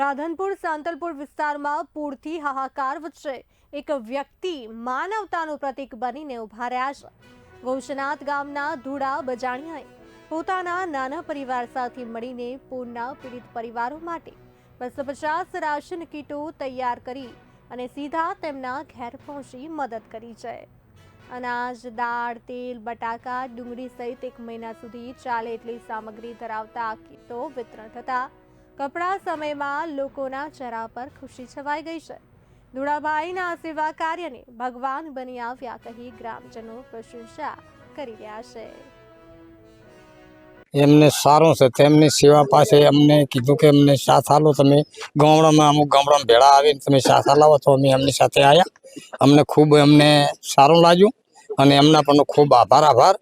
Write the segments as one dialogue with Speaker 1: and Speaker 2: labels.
Speaker 1: રાધનપુર સાંતલપુર વિસ્તારમાં પૂરથી હાહાકાર વચ્ચે એક વ્યક્તિ માનવતાનું પ્રતીક બનીને ઊભા રહ્યા છે. ગૌશનાથ ગામના ધુડા બજાણિયાએ પોતાના નાના પરિવાર સાથે મળીને પૂરના પીડિત પરિવારો માટે બસો પચાસ રાશન કીટો તૈયાર કરી અને સીધા તેમના ઘેર પહોંચી મદદ કરી છે. અનાજ, દાળ, તેલ, બટાકા, ડુંગળી સહિત એક મહિના સુધી ચાલે એટલી સામગ્રી ધરાવતા કીટો વિતરણ થતા કપડા સમયમાં લોકોના ચહેરા પર ખુશી છવાઈ ગઈ છે. દુડાભાઈના સેવા કાર્યને ભગવાન બની આવ્યા કહી ગ્રામજનો પ્રશંસા કરી રહ્યા છે.
Speaker 2: એમને સારું છે. તેમની સેવા પાસે અમને કીધું કે અમને સાથ આલો તમે. ગામડામાં અમુક ગામડામાં ભેળા આવીને તમે સાથ આલાવો તો અમે એમની સાથે આવ્યા અમને ખૂબ અમને સારું લાગ્યું અને એમના પણ ખૂબ આભાર આભાર.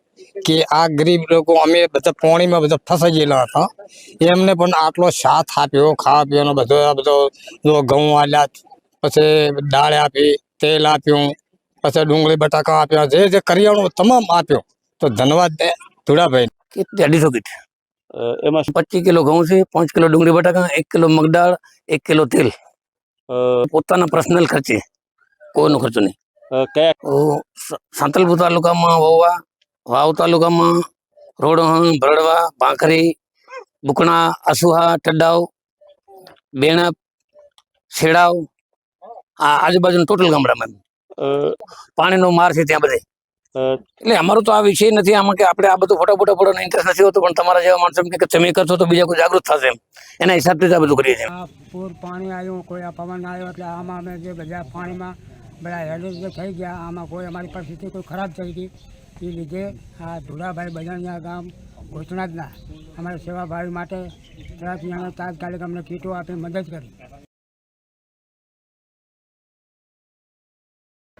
Speaker 2: કે આ ગરીબ લોકો અમે બધા પાણીમાં બધા ફસાઈ ગયેલા હતા. એમને પણ આટલો સાથ આપ્યો ખાવા પીવાનો બધો આ બધો જો ઘઉં આલ્યા પછી દાળ આપી તેલ આપ્યું પછી ડુંગળી બટાકા આપ્યા જે જે કરિયાણું તમામ આપ્યો તો ધન્યવાદ દે ધુડાભાઈ.
Speaker 3: કેટલી અઢીસો કીટ.
Speaker 4: અ, એમાં
Speaker 3: પચીસ કિલો ઘઉં છે પાંચ કિલો ડુંગળી બટાકા એક કિલો મગદાળ એક કિલો તેલ.
Speaker 4: અ,
Speaker 3: પોતાના પર્સનલ ખર્ચે. કોઈનો ખર્ચો નહીં.
Speaker 4: અ, કયા
Speaker 3: તો સ- સાંતલપુર તાલુકામાં વોવા વાવ તાલુકામાં રોડહણ ભરડવા ભાંખરી બુકણા અસુહા ટડાવ બેણપ શેડાવ આ આજુબાજુના ટોટલ ગામડામાં. પાણીનો માર છે ત્યાં બધે. એટલે અમારો તો આ વિષય નથી આમાં કે આપણે આ બધું ફોટા ફોટા ફોટો ઇન્ટરેસ્ટ નથી હોતો પણ તમારા જેવા માણસો કે તમે કરશો તો બીજા કોઈ જાગૃત થશે એના હિસાબથી જ આ બધું કરીએ છીએ
Speaker 5: પૂર પાણી આવ્યું કોઈ આ પવન આવ્યો એટલે આમાં અમે જે બધા પાણીમાં બધા હેલ્થ થઈ ગયા આમાં કોઈ અમારી પરિસ્થિતિ કોઈ ખરાબ થઈ ગઈ. એ લીધે આ ધોળાભાઈ બજાણના ગામ ઘોષણાજના અમારા સેવાભાવી માટે ત્યાંથી અમે તાત્કાલિક અમને કીટો આપી મદદ કરી.